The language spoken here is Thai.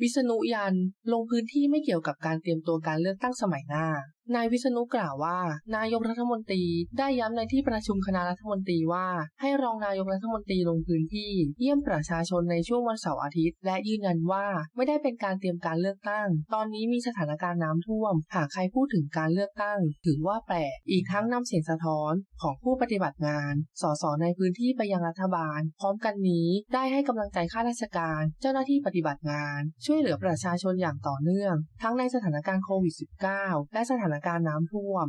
วิษณุยันลงพื้นที่ไม่เกี่ยวกับการเตรียมตัวการเลือกตั้งสมัยหน้า นายวิษณุกล่าวว่า นายกรัฐมนตรีได้ย้ำในที่ประชุมคณะรัฐมนตรีว่า ให้รองนายกรัฐมนตรีลงพื้นที่ เยี่ยมประชาชนในช่วงวันเสาร์อาทิตย์ และยืนยันว่าไม่ได้เป็นการเตรียมการเลือกตั้ง ตอนนี้มีสถานการณ์น้ำท่วม หากใครพูดถึงการเลือกตั้ง ถือว่าแปลกอีกทั้งนำเสียงสะท้อนของผู้ปฏิบัติงาน สสในพื้นที่ไปยังรัฐบาล พร้อมกันนี้ได้ให้กำลังใจข้าราชการ เจ้าหน้าที่ปฏิบัติงาน ช่วยเหลือประชาชนอย่างต่อเนื่อง ทั้งในสถานการณ์โควิด -19 และสถานการณ์น้ำท่วม